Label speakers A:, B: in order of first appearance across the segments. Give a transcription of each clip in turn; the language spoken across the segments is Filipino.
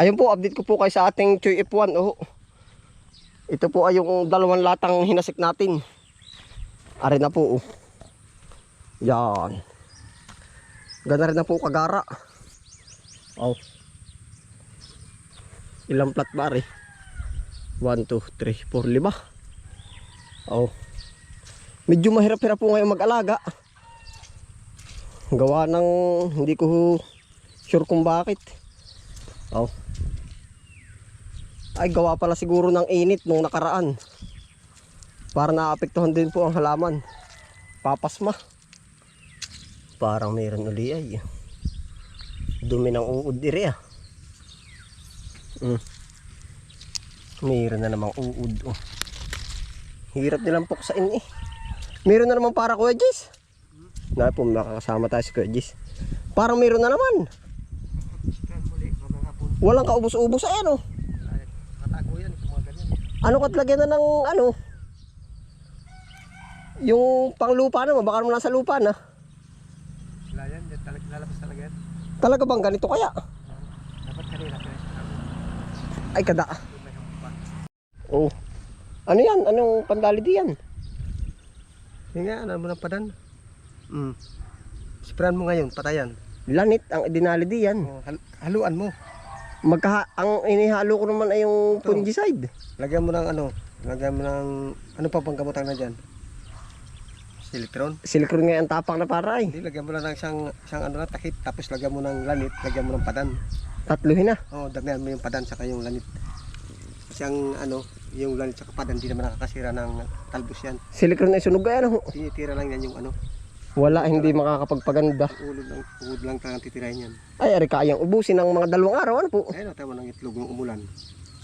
A: Ayun po, update ko po kayo sa ating Choy F1. Oh. Ito po ay yung dalawang latang hinasik natin. Ari na po. Oh. Yan. Gana rin na po kagara. Oh. Ilang plat ba rin? 1, 2, 3, 4, 5. Oh. Medyo mahirap-hirap po ngayon mag-alaga. Gawa ng hindi ko sure kung bakit. Oh. Ay gawa pala siguro ng init nung nakaraan. Para naapektuhan din po ang halaman. Papasma. Parang mayroon uli ay. Dumi ng uod dire ah. Mm. Mayroon na namang uod oh. Hirap nilang puksain eh. Mayroon na naman para Kuya Jis. Na po makakasama tayo si Kuya Jis. Parang mayroon na naman. Walang kaubos-ubos ay ano.
B: Katago yan sa mga ganyan.
A: Ano kat lagyan na ng ano? Yung panglupa naman, baka naman nasa lupa na.
B: Wala yan, yan talaga, lalabas talaga yan.
A: Talaga bang ganito kaya?
B: Dapat kanina,
A: Ay kada. Oh. Ano yan? Anong pandali diyan?
B: Yung nga, ano mo ng padan? Mm. Sprayan mo ngayon, patayan.
A: Lanit ang dinali diyan.
B: Oh, hal- haluan mo.
A: Magka ang inihalo ko naman ay yung fungicide.
B: Lagyan mo ng ano, lagyan mo ng, ano pa pang gamutan na dyan? Silicron?
A: Silikron nga ang tapak na para ay.
B: Hindi, lagyan mo lang ng isang, isang ano na, takip, tapos lagyan mo ng lanit, lagyan mo ng padan.
A: Tatluhin na.
B: Oo, oh, damihan mo yung padan saka yung lanit. Kasi ang ano, yung lanit saka padan, hindi naman nakakasira ng talbos yan.
A: Silikron ay sunog ay ano.
B: Tinitira lang yan yung ano,
A: Wala, hindi makakapagpaganda.
B: ulo lang, ulo lang talagang titirahin yan.
A: Ay, ari kayang ubusin ng mga dalawang araw. Ano po?
B: Ayun, tayo ng itlog yung umulan.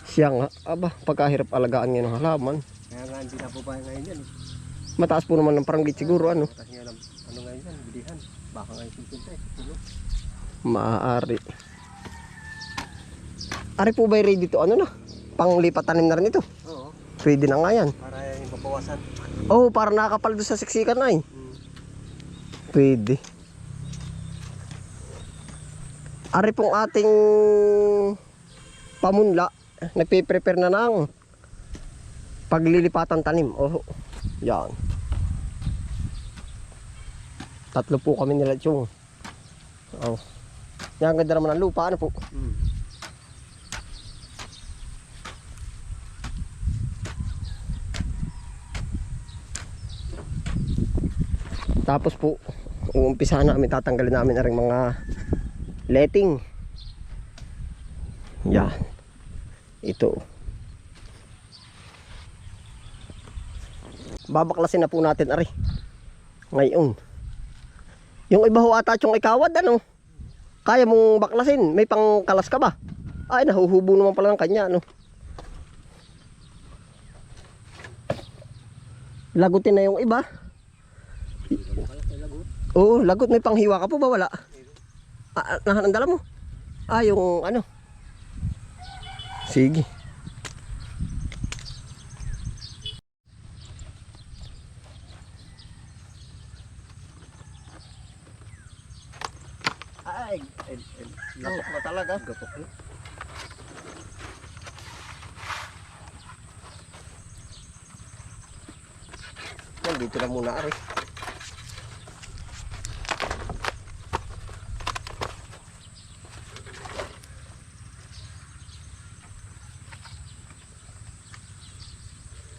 A: Siya nga. Aba, pagkahirap alagaan ngayon ng halaman.
B: Kaya nga hindi na po ba ngayon yan. eh.
A: Mataas po naman ng paranggit siguro ano.
B: Tapos nga lang, ano ngayon yan, bilihan. Baka ngayon sintinta eh.
A: Maaari. Ari po ba ready to ano na? Panglipat tanim na rin ito.
B: Oo,
A: Ready na nga yan.
B: para yung mabawasan.
A: Oh, para nakakapal doon sa siksikan ay.
B: Hmm.
A: Pwede. Ari pong ating pamunla, nagpe-prepare na ng paglilipatan tanim. Oh, yan. Tatlo po kami nila yung. Oh. Yan ang ganda naman ng lupa. Ano po?
B: Hmm.
A: Tapos po, uumpisa namin, tatanggalin namin na mga letting. Yan. Ito. Babaklasin na po natin, ari. Ngayon. Yung iba ho ata yung ikawad, ano? Kaya mong baklasin. May pangkalas ka ba? Ay, nahuhubo naman pala ng kanya, ano? Lagutin na yung iba. Oo, lagot. May panghiwa ka po ba? Wala. Ah, ah, ang dala mo? Ah, yung ano? Sige. Ay, ay, na talaga. Gapok na. Yan, dito na muna, Ari.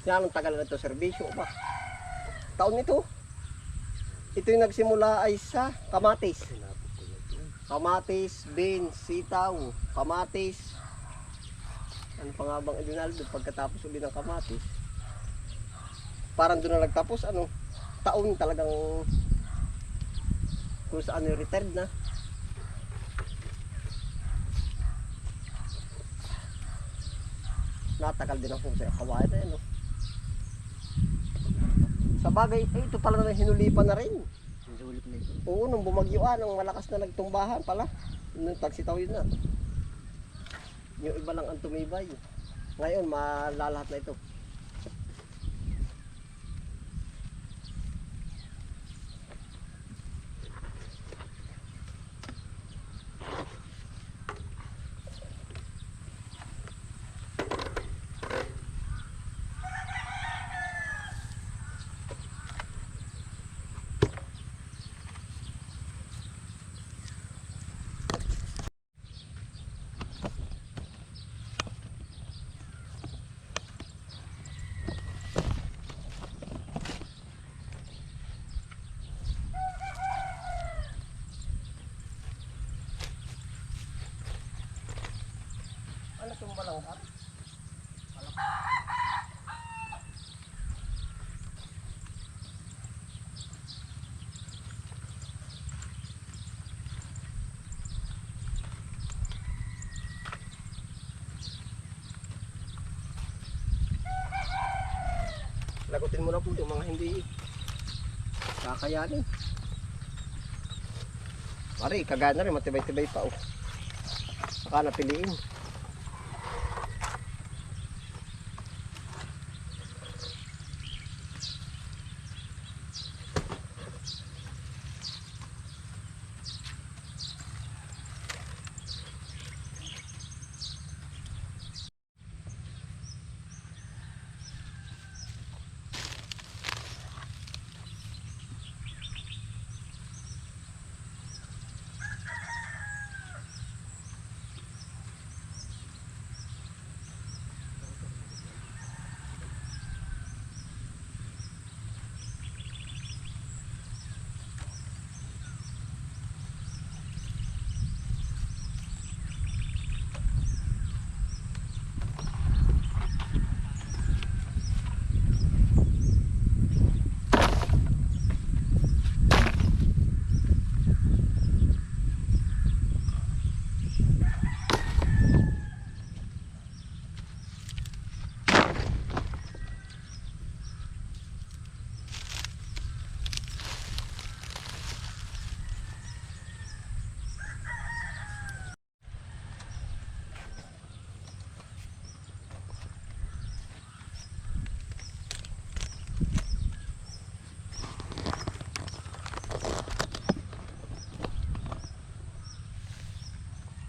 A: Yan ang tagal na ito serbisyo ba? Taon nito. Ito yung nagsimula ay sa kamatis. Kamatis, beans, sitaw, kamatis. Ano pa nga bang Edinaldo pagkatapos uli ng kamatis? Parang doon na nagtapos ano, taon talagang kung saan yung retired na. Natagal din ako sa kawain yun. No? Sa bagay, eh, ito pala na hinulipan na rin.
B: Sulit na ito.
A: Oo, nung bumagyuan, nung malakas na nagtumbahan pala. Nung tagsitaw yun na. Yung iba lang ang tumibay. Ngayon, malalahat na ito. Lagutin mo na po yung mga hindi kakayanin. Pare, kagaya na rin, matibay-tibay pa oh. Saka napiliin.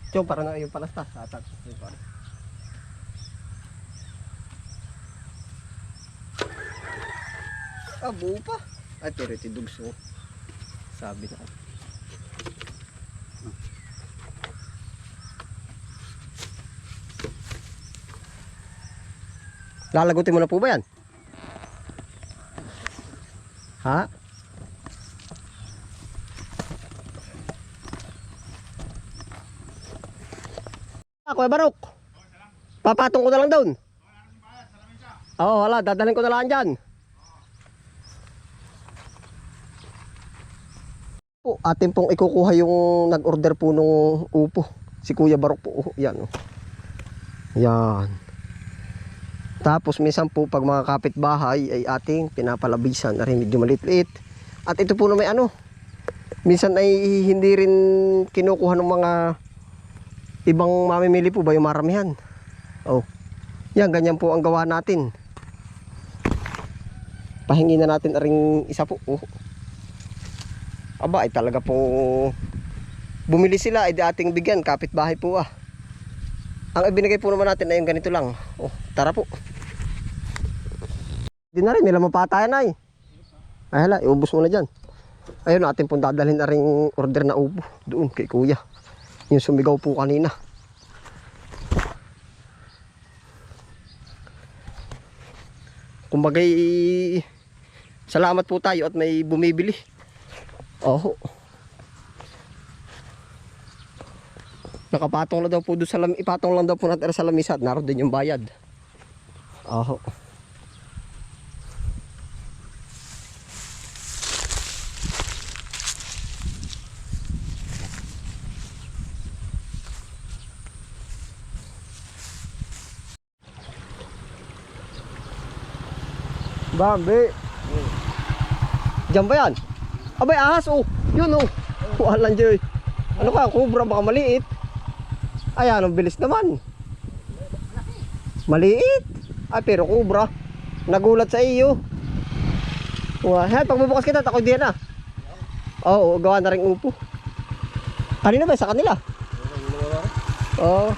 A: Tiyo, para na yung pare. Ah, buo pa. Ay, pero ito dugso. Sabi na. Lalagutin mo na po ba yan? Ha? Kuya Barok. Papatong ko na lang doon. Oo, wala. Dadalhin ko na lang dyan. Po, atin pong ikukuha yung nag-order po nung upo. Si Kuya Barok po. Oh, yan. Oh. Yan. Tapos minsan po pag mga kapitbahay ay ating pinapalabisan na rin medyo maliit-liit. At ito po na may ano. Minsan ay hindi rin kinukuha ng mga ibang mamimili po ba yung maramihan? Oh. Yan, ganyan po ang gawa natin. Pahingi na natin na ring isa po. Oh. Aba, ay talaga po bumili sila, ay ating bigyan, kapitbahay po ah. Ang ibinigay po naman natin ay yung ganito lang. Oh, tara po. Di na rin, may lamang patayan ay. Ay hala, iubos mo na dyan. Ayun, atin pong dadalhin na rin order na ubo. Doon, kay kuya. Yung sumigaw po kanina. Kumbagay, salamat po tayo at may bumibili. Oo. Nakapatong na daw po doon sa ipatong lang daw po natin sa lamisa at naroon din yung bayad. Oo. Bambi. Diyan ba yan? Abay, ahas oh. Yun oh. Walang Diyoy. Ano ka, kubra baka maliit. Ayan, ang bilis naman. Maliit. Ay, pero kubra. Nagulat sa iyo. Wah, hey, pagbubukas kita, tako diyan na. Oo, gawa na rin upo. Kanina ba sa kanila? Oo.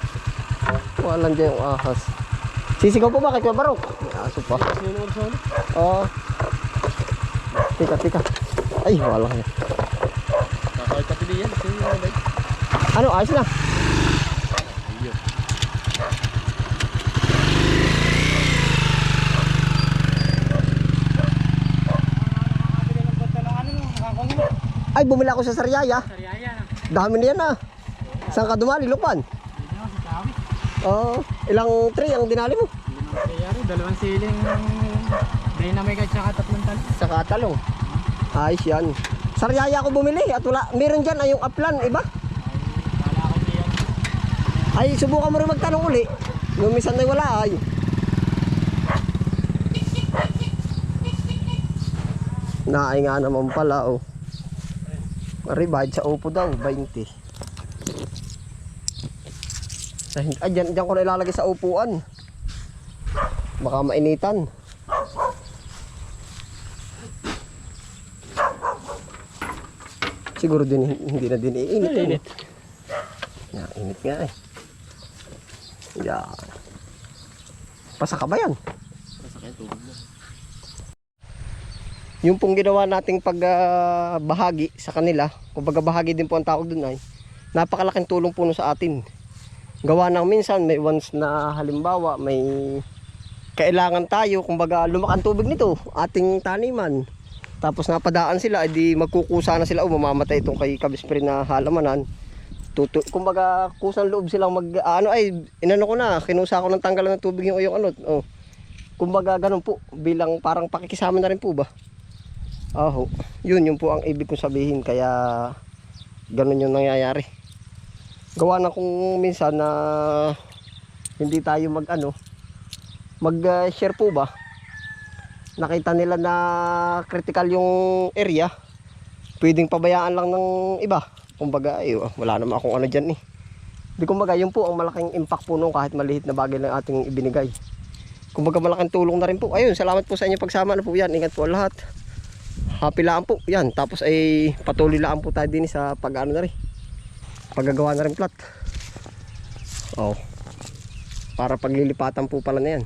A: Walang dyan yung ahas. Sisigaw po ba kay Kuya Barok? Aso pa. Oo. Tika, tika. Ay, wala kaya.
B: Kakawit ka pili yan.
A: Ano, ayos na. Ay, bumili ako sa Sariaya. Dami niyan ah. Saan ka dumali, Lupan? Oo. Ilang tray ang dinali mo?
C: Kayari, dalawang siling dynamic at saka tatlong tali.
A: Sa katalong. Ayos yan. Saryaya ko bumili at wala. Meron dyan ay yung uplan, iba?
C: Ay, wala ko.
A: Ay, subukan mo rin magtanong uli. Yung minsan ay wala ay. Naay nga naman pala oh. Ribad sa upo daw, 20. Ay, ay dyan, dyan ko na ilalagay sa upuan. Baka mainitan. Siguro din hindi na din iinit. eh.
C: Init.
A: Yan, init nga eh. Yan. Pasaka ba yan?
C: Masakit tubig mo.
A: Yung pong ginawa nating pagbahagi sa kanila, kumbaga bahagi din po ang tawag dun ay, napakalaking tulong po sa atin. Gawa ng minsan, may once na halimbawa, may kailangan tayo, kumbaga lumakang tubig nito, ating taniman. Tapos napadaan sila, edi magkukusa na sila, o mamamatay itong kay kabispre na halamanan. Tutu kumbaga kusang loob silang mag, ano ay, inano ko na, kinusa ko ng tanggalan ng tubig yung, yung ano, oh. Kumbaga ganun po, bilang parang pakikisama na rin po ba? Aho, yun yun po ang ibig kong sabihin kaya ganun yung nangyayari. Gawa na kung minsan na hindi tayo mag ano, mag share po ba? Nakita nila na critical yung area, pwedeng pabayaan lang ng iba. Kumbaga, ay, wala naman akong ano dyan eh. Di kumbaga, yun po ang malaking impact po nung kahit maliit na bagay lang ating ibinigay. Kumbaga malaking tulong na rin po. Ayun, salamat po sa inyo pagsama na po yan. Ingat po lahat. Happy lang po. Yan. Tapos ay patuloy lang po tayo din sa pag-ano na rin. Paggagawa na rin plat. Oh. Para paglilipatan po pala na yan.